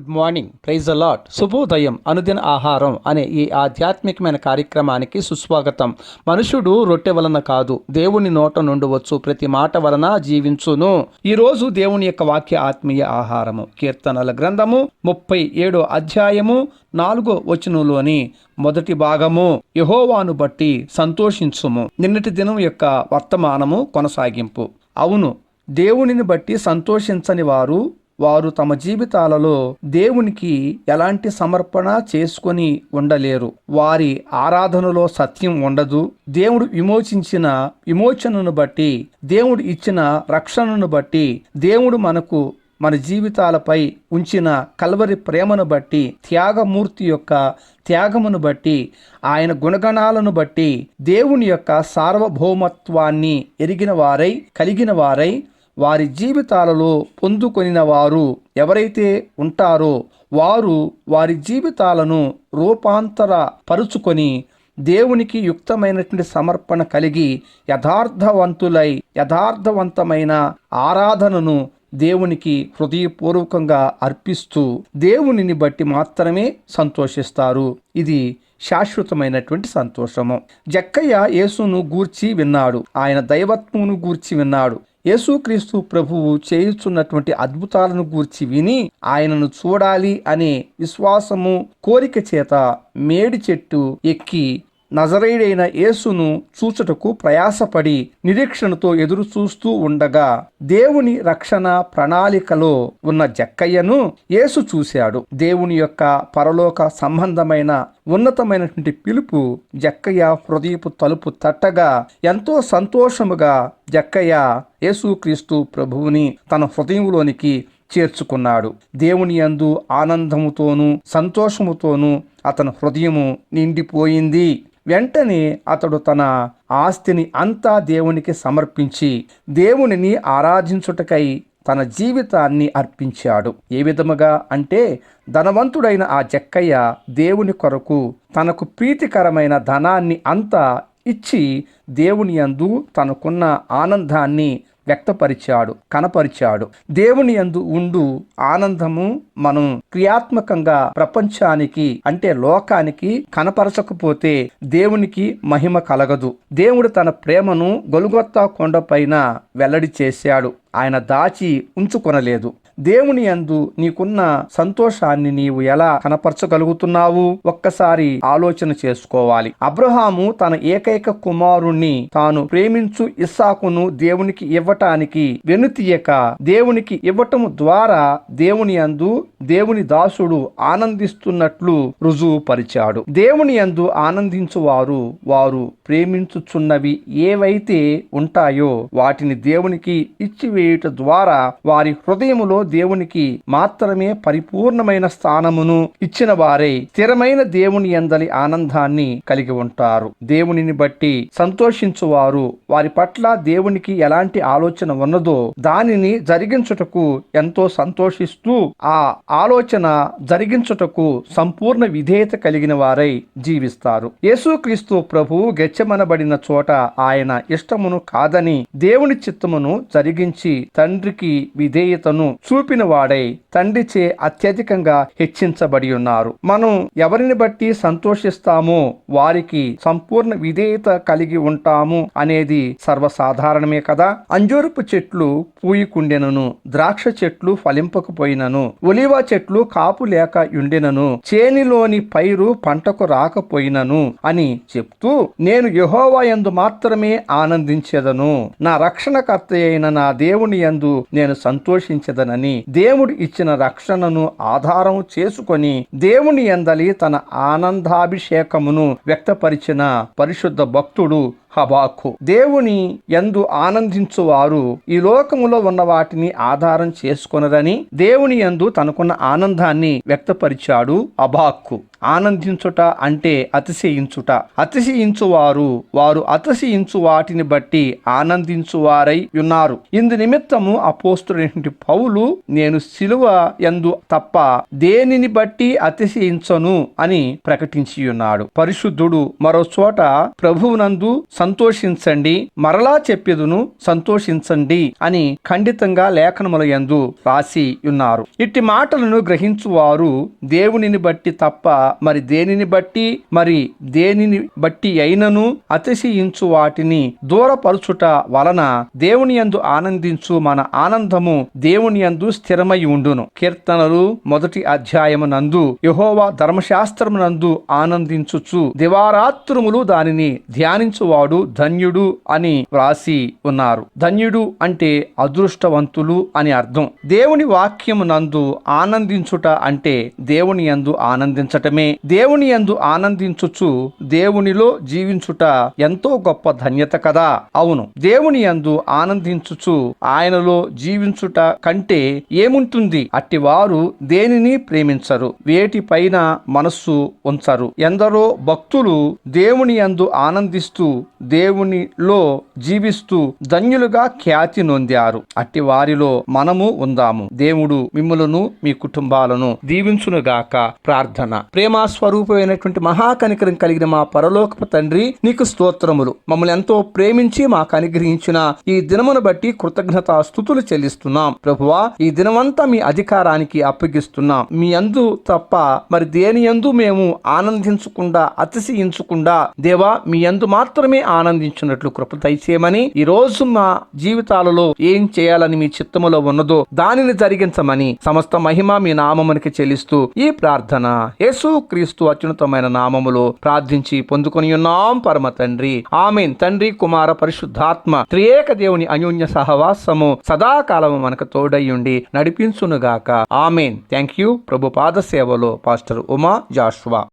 Good morning praise allot శుభోదయం అనుదిన ఆహారం అనే ఈ ఆధ్యాత్మికమైన కార్యక్రమానికి సుస్వాగతం. మనుషుడు రొట్టె వలన కాదు దేవుని నోట నుండి వచ్చు ప్రతి మాట వలన జీవించును. ఈ రోజు దేవుని యొక్క వాక్య ఆత్మీయ ఆహారము. కీర్తనల గ్రంథము ముప్పై ఏడో అధ్యాయము నాలుగో వచనంలోని మొదటి భాగము. యహోవాను బట్టి సంతోషించుము. నిన్నటి దినం యొక్క వర్తమానము కొనసాగింపు. అవును దేవునిని బట్టి సంతోషించని వారు వారు తమ జీవితాలలో దేవునికి ఎలాంటి సమర్పణ చేసుకొని ఉండలేరు. వారి ఆరాధనలో సత్యం ఉండదు. దేవుడు విమోచించిన విమోచనను బట్టి దేవుడు ఇచ్చిన రక్షణను బట్టి దేవుడు మనకు మన జీవితాలపై ఉంచిన కల్వరి ప్రేమను బట్టి త్యాగమూర్తి యొక్క త్యాగమును బట్టి ఆయన గుణగణాలను బట్టి దేవుని యొక్క సార్వభౌమత్వాన్ని ఎరిగిన వారై కలిగిన వారై వారి జీవితాలలో పొందుకొనిన వారు ఎవరైతే ఉంటారో వారు వారి జీవితాలను రూపాంతర పరుచుకొని దేవునికి యుక్తమైనటువంటి సమర్పణ కలిగి యథార్థవంతులై యథార్థవంతమైన ఆరాధనను దేవునికి హృదయపూర్వకంగా అర్పిస్తూ దేవునిని బట్టి మాత్రమే సంతోషిస్తారు. ఇది శాశ్వతమైనటువంటి సంతోషము. జక్కయ్య యేసును గూర్చి విన్నాడు. ఆయన దైవత్వమును గూర్చి విన్నాడు. యేసుక్రీస్తు ప్రభువు చేయుచున్నటువంటి అద్భుతాలను గూర్చి విని ఆయనను చూడాలి అనే విశ్వాసము కోరిక చేత మేడి చెట్టు ఎక్కి నజరైడైన యేసును చూచుటకు ప్రయాసపడి నిరీక్షణతో ఎదురు చూస్తూ ఉండగా దేవుని రక్షణ ప్రణాళికలో ఉన్న జక్కయ్యను యేసు చూశాడు. దేవుని యొక్క పరలోక సంబంధమైన ఉన్నతమైనటువంటి పిలుపు జక్కయ్య హృదయపు తలుపు తట్టగా ఎంతో సంతోషముగా జక్కయ్య యేసుక్రీస్తు ప్రభువుని తన హృదయంలోనికి చేర్చుకున్నాడు. దేవుని యందు ఆనందముతోనూ సంతోషముతోనూ అతని హృదయము నిండిపోయింది. వెంటనే అతడు తన ఆస్తిని అంతా దేవునికి సమర్పించి దేవునిని ఆరాధించుటకై తన జీవితాన్ని అర్పించాడు. ఏ విధముగా అంటే ధనవంతుడైన ఆ జక్కయ్య దేవుని కొరకు తనకు ప్రీతికరమైన ధనాన్ని అంతా ఇచ్చి దేవుని యందు తనకున్న ఆనందాన్ని వ్యక్తపరిచాడు కనపరిచాడు. దేవుని యందు ఉండు ఆనందము మనం క్రియాత్మకంగా ప్రపంచానికి అంటే లోకానికి కనపరచకపోతే దేవునికి మహిమ కలగదు. దేవుడు తన ప్రేమను గొలుగొత్తా కొండపైన వెల్లడి చేశాడు. ఆయన దాచి ఉంచుకొనలేదు. దేవుని యందు నీకున్న సంతోషాన్ని నీవు ఎలా కనపరచగలుగుతున్నావు? ఒక్కసారి ఆలోచన చేసుకోవాలి. అబ్రహాము తన ఏకైక కుమారుణ్ణి తాను ప్రేమించు ఇస్సాకును దేవునికి ఇవ్వటానికి వెనుతీయక దేవునికి ఇవ్వటము ద్వారా దేవుని యందు దేవుని దాసుడు ఆనందిస్తున్నట్లు రుజువు పరిచాడు దేవుని యందు ఆనందించువారు వారు ప్రేమించుచున్నవి ఏవైతే ఉంటాయో వాటిని దేవునికి ఇచ్చివేయుట ద్వారా వారి హృదయములో దేవునికి మాత్రమే పరిపూర్ణమైన స్థానమును ఇచ్చిన వారే స్థిరమైన దేవుని ఎందలి ఆనందాన్ని కలిగి ఉంటారు. దేవునిని బట్టి సంతోషించువారు వారి పట్ల దేవునికి ఎలాంటి ఆలోచన ఉన్నదో దానిని జరిగించుటకు ఎంతో సంతోషిస్తూ ఆ ఆలోచన జరిగించుటకు సంపూర్ణ విధేయత కలిగిన వారై జీవిస్తారు. యేసుక్రీస్తు ప్రభువు గెచ్చమనబడిన చోట ఆయన ఇష్టమును కాదని దేవుని చిత్తమును జరిగించి తండ్రికి విధేయతను చూపిన వాడై తండ్రిచే అత్యధికంగా హెచ్చించబడి ఉన్నారు మనం ఎవరిని బట్టి సంతోషిస్తామో వారికి సంపూర్ణ విధేయత కలిగి ఉంటాము అనేది సర్వసాధారణమే కదా? అంజూరపు చెట్లు పూయికుండెనను ద్రాక్ష చెట్లు ఫలింపకపోయినను ఒలివ చెట్లు కాపు లేక యుండెనను చేనిలోని పైరు పంటకు రాకపోయినను అని చెప్తూ నేను యహోవా యందు మాత్రమే ఆనందించెదను. నా రక్షణకర్త అయిన నా దేవుని యందు నేను సంతోషించదనని దేవుడు ఇచ్చిన రక్షణను ఆధారం చేసుకొని దేవుని ఎందలి తన ఆనందాభిషేకమును వ్యక్తపరిచిన పరిశుద్ధ భక్తుడు హబాకు దేవుని ఎందు ఆనందించువారు ఈ లోకములో ఉన్న వాటిని ఆధారం చేసుకొనరని దేవుని ఎందు తనకున్న ఆనందాన్ని వ్యక్తపరిచాడు అబాక్కు ఆనందించుట అంటే అతిశయించుట. అతిశయించువారు వారు అతిశయించు వాటిని బట్టి ఆనందించువారై ఉన్నారు. ఇందు నిమిత్తము అపోస్తుడైనటువంటి పౌలు నేను సిలువ ఎందు తప్ప దేనిని బట్టి అతిశయించను అని ప్రకటించి ఉన్నాడు పరిశుద్ధుడు మరో చోట ప్రభువునందు సంతోషించండి మరలా చెప్పెదును సంతోషించండి అని ఖండితంగా లేఖనముల యందు రాసి ఉన్నారు. ఇట్టి మాటలను గ్రహించువారు దేవునిని బట్టి తప్ప మరి దేనిని బట్టి మరి దేనిని బట్టి అయినను అతిశయించు వాటిని దూరపరుచుట వలన దేవుని యందు ఆనందించు మన ఆనందము దేవుని యందు స్థిరమై ఉండును. కీర్తనలు మొదటి అధ్యాయము నందు యహోవా ధర్మశాస్త్రమునందు ఆనందించుచు దివారాత్రములు దానిని ధ్యానించువాడు ధన్యుడు అని వ్రాసి ఉన్నారు. ధన్యుడు అంటే అదృష్టవంతులు అని అర్థం. దేవుని వాక్యము నందు ఆనందించుట అంటే దేవుని యందు ఆనందించటమే. దేవుని యందు ఆనందించుచు దేవునిలో జీవించుట ఎంతో గొప్ప ధన్యత కదా. అవును దేవుని యందు ఆనందించుచు ఆయనలో జీవించుట కంటే ఏముంటుంది? అట్టివారు దేనిని ప్రేమించరు వేటిపైన మనస్సు ఉంచరు. ఎందరో భక్తులు దేవుని యందు ఆనందిస్తూ దేవునిలో జీవిస్తూ ధన్యులుగా ఖ్యాతి నొందారు. అట్టి వారిలో మనము ఉందాము. దేవుడు మిమ్మలను మీ కుటుంబాలను దీవించునుగాక. ప్రార్థన. ప్రేమ స్వరూపమైనటువంటి మహాకనికరం కలిగిన మా పరలోకపు తండ్రి నీకు స్తోత్రములు. మమ్మల్ని ఎంతో ప్రేమించి మాకు అనుగ్రహించిన ఈ దినమును బట్టి కృతజ్ఞత స్థుతులు చెల్లిస్తున్నాం. ప్రభువా ఈ దినమంతా మీ అధికారానికి అప్పగిస్తున్నాం. మీ అందు తప్ప మరి దేని యందు మేము ఆనందించకుండా అతిశయించకుండా దేవా మీ యందు మాత్రమే ఆనందించినట్లు కృప దయచేయమని ఈ రోజు మా జీవితాలలో ఏం చేయాలని మీ చిత్తములో ఉన్నదో దానిని జరిగించమని సమస్త మహిమ మీ నామమునికి చెల్లిస్తూ ఈ ప్రార్థన. యేసు క్రీస్తు అత్యున్నతమైన నామములో ప్రార్థించి పొందుకొని ఉన్నాం పరమ తండ్రి. ఆమెన్. తండ్రి కుమార పరిశుద్ధాత్మ త్రియేక దేవుని అన్యోన్య సహవాసము సదాకాలము మనకు తోడయ్యుండి నడిపించునుగాక. ఆమెన్. Thank you. ప్రభు పాద సేవలో పాస్టర్ ఉమా జాష్వా.